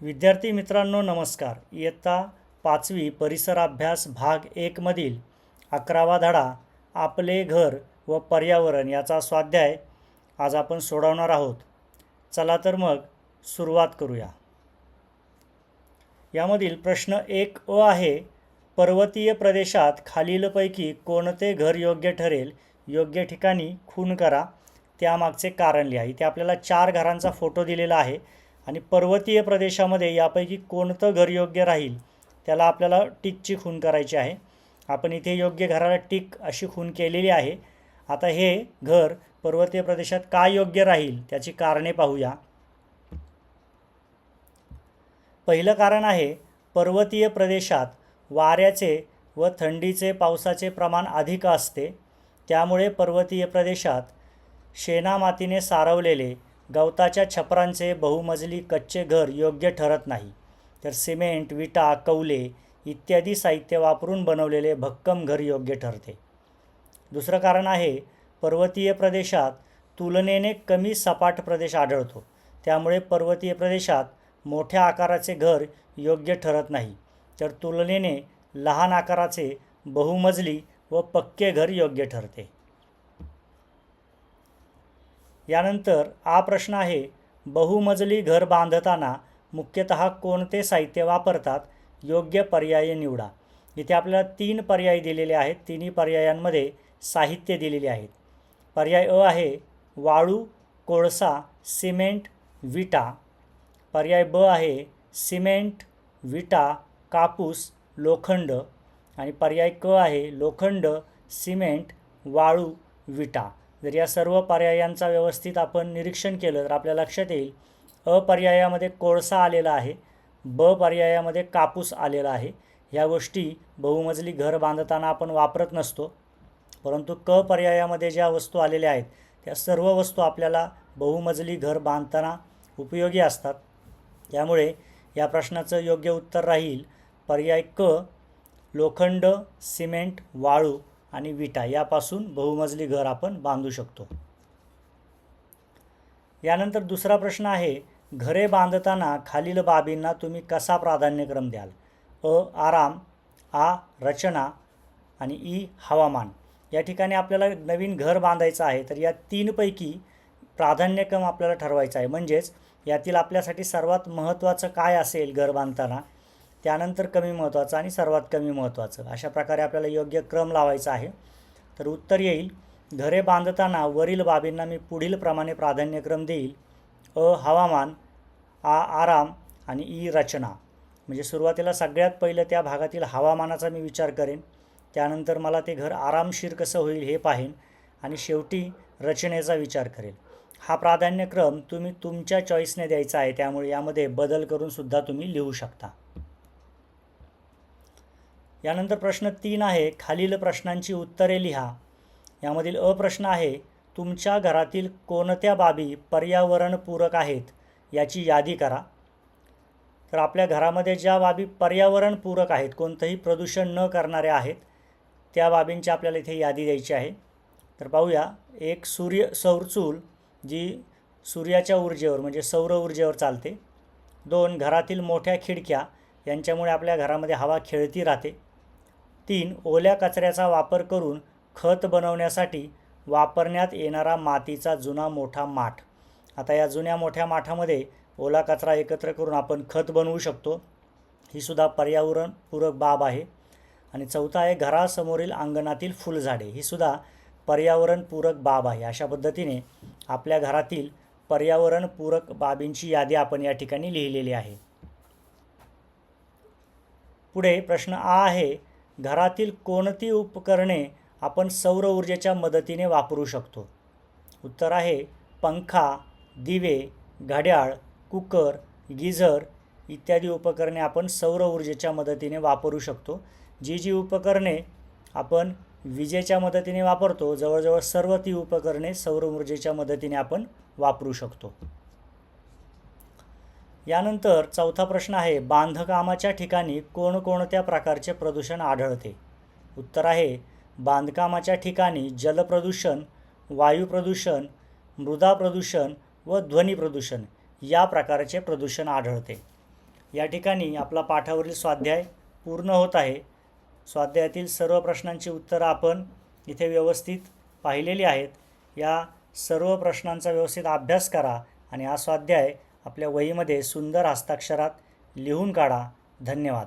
विद्यार्थी मित्रांनो नमस्कार. इयत्ता पाचवी परिसराभ्यास भाग एकमधील अकरावा धडा आपले घर व पर्यावरण याचा स्वाध्याय आज आपण सोडवणार आहोत. चला तर मग सुरुवात करूया. यामधील प्रश्न एक अ आहे पर्वतीय प्रदेशात खालीलपैकी कोणते घर योग्य ठरेल? योग्य ठिकाणी खून करा. त्यामागचे कारण लिहा. इथे आपल्याला चार घरांचा फोटो दिलेला आहे. आणि पर्वतीय प्रदेशामध्ये यापैकी कोणतं घर योग्य राहील त्याला आपल्याला टिकची खून करायची आहे. आपण इथे योग्य घराला टिक अशी खून केलेली आहे. आता हे घर पर्वतीय प्रदेशात का योग्य राहील त्याची कारणे पाहूया. पहिलं कारण आहे पर्वतीय प्रदेशात वाऱ्याचे व थंडीचे पावसाचे प्रमाण अधिक असते. त्यामुळे पर्वतीय प्रदेशात शेणामातीने सारवलेले गवताच्या छपरांचे बहुमजली कच्चे घर योग्य ठरत नाही. तर सिमेंट विटा कौले इत्यादी साहित्य वापरून बनवलेले भक्कम घर योग्य ठरते. दुसरं कारण आहे पर्वतीय प्रदेशात तुलनेने कमी सपाट प्रदेश आढळतो. त्यामुळे पर्वतीय प्रदेशात मोठ्या आकाराचे घर योग्य ठरत नाही. तर तुलनेने लहान आकाराचे बहुमजली व पक्के घर योग्य ठरते. यानंतर हा प्रश्न आहे बहुमजली घर बांधताना मुख्यतः कोणते साहित्य वापरतात? योग्य पर्याय निवडा. इथे आपल्याला तीन पर्याय दिलेले आहेत तिन्ही पर्यायांमध्ये साहित्य दिलेले आहेत. पर्याय अ आहे वाळू कोळसा सिमेंट विटा. पर्याय ब आहे सिमेंट विटा कापूस लोखंड. आणि पर्याय क आहे लोखंड सिमेंट वाळू विटा. जर या सर्व पर्यायांचा व्यवस्थित आपण निरीक्षण केलं तर आपल्या लक्षात येईल अ पर्यायामध्ये कोळसा आलेला आहे ब पर्यायामध्ये कापूस आलेला आहे. ह्या गोष्टी बहुमजली घर बांधताना आपण वापरत नसतो. परंतु क पर्यायामध्ये ज्या वस्तू आलेल्या आहेत त्या सर्व वस्तू आपल्याला बहुमजली घर बांधताना उपयोगी असतात. त्यामुळे या प्रश्नाचं योग्य उत्तर राहील पर्याय क लोखंड सिमेंट वाळू. आणि विटा यापासून बहुमजली घर आपण बांधू शकतो. यानंतर दुसरा प्रश्न आहे घरे बांधताना खालील बाबींना तुम्ही कसा प्राधान्यक्रम द्याल? अ आराम आ रचना आणि ई हवामान. या ठिकाणी आपल्याला नवीन घर बांधायचं आहे तर या तीनपैकी प्राधान्यक्रम आपल्याला ठरवायचा आहे. म्हणजेच यातील आपल्यासाठी सर्वात महत्त्वाचं काय असेल घर बांधताना? त्यानंतर कमी महत्त्वाचं आणि सर्वात कमी महत्त्वाचं अशा प्रकारे आपल्याला योग्य क्रम लावायचा आहे. तर उत्तर येईल घरे बांधताना वरील बाबींना मी पुढील प्रमाणे प्राधान्यक्रम देईल. अ हवामान आ आराम आणि ई रचना. म्हणजे सुरुवातीला सगळ्यात पहिलं त्या भागातील हवामानाचा मी विचार करेन. त्यानंतर मला ते घर आरामशीर कसं होईल हे पाहेन आणि शेवटी रचनेचा विचार करेल. हा प्राधान्यक्रम तुम्ही तुमच्या चॉईसने द्यायचा आहे. त्यामुळे यामध्ये बदल करून सुद्धा तुम्ही लिहू शकता. यानंतर प्रश्न तीन आहे खालील प्रश्नांची उत्तरे लिहा. यामधील अ प्रश्न आहे तुमच्या घरातील कोणत्या बाबी पर्यावरणपूरक आहेत याची यादी करा. तर आपल्या घरामध्ये ज्या बाबी पर्यावरणपूरक आहेत कोणतंही प्रदूषण न करणाऱ्या आहेत त्या बाबींची आपल्याला इथे यादी द्यायची आहे. तर पाहूया एक सूर्य सौरचूल जी सूर्याच्या ऊर्जेवर म्हणजे सौर ऊर्जेवर चालते. दोन घरातील मोठ्या खिडक्या यांच्यामुळे आपल्या घरामध्ये हवा खेळती राहते. तीन ओल्या कचऱ्याचा वापर करून खत बनवण्यासाठी वापरण्यात येणारा मातीचा जुना मोठा माठ. आता या जुन्या मोठ्या माठामध्ये ओला कचरा एकत्र करून आपण खत बनवू शकतो. ही सुद्धा पर्यावरणपूरक बाब आहे. आणि चौथा आहे घरासमोरील अंगणातील फुलझाडे. ही सुद्धा पर्यावरणपूरक बाब आहे. अशा पद्धतीने आपल्या घरातील पर्यावरणपूरक बाबींची यादी आपण या ठिकाणी लिहिलेली आहे. पुढे प्रश्न आ आहे घरातील कोणती उपकरणे आपण सौर ऊर्जेच्या मदतीने वापरू शकतो? उत्तर आहे पंखा दिवे घड्याळ कुकर गिझर इत्यादी उपकरणे आपण सौर ऊर्जेच्या मदतीने वापरू शकतो. जी जी उपकरणे आपण विजेच्या मदतीने वापरतो जवळजवळ सर्व ती उपकरणे सौर ऊर्जेच्या मदतीने आपण वापरू शकतो. यानंतर चौथा प्रश्न आहे बांधकामाच्या ठिकाणी कोणकोणत्या प्रकारचे प्रदूषण आढळते? उत्तर आहे बांधकामाच्या ठिकाणी जलप्रदूषण वायुप्रदूषण मृदा प्रदूषण व ध्वनी प्रदूषण या प्रकारचे प्रदूषण आढळते. या ठिकाणी आपला पाठावरील स्वाध्याय पूर्ण होत आहे. स्वाध्यायातील सर्व प्रश्नांची उत्तरं आपण इथे व्यवस्थित पाहिलेली आहेत. या सर्व प्रश्नांचा व्यवस्थित अभ्यास करा आणि हा स्वाध्याय आपल्या वहीमध्ये सुंदर हस्ताक्षरात लिहून काढा. धन्यवाद.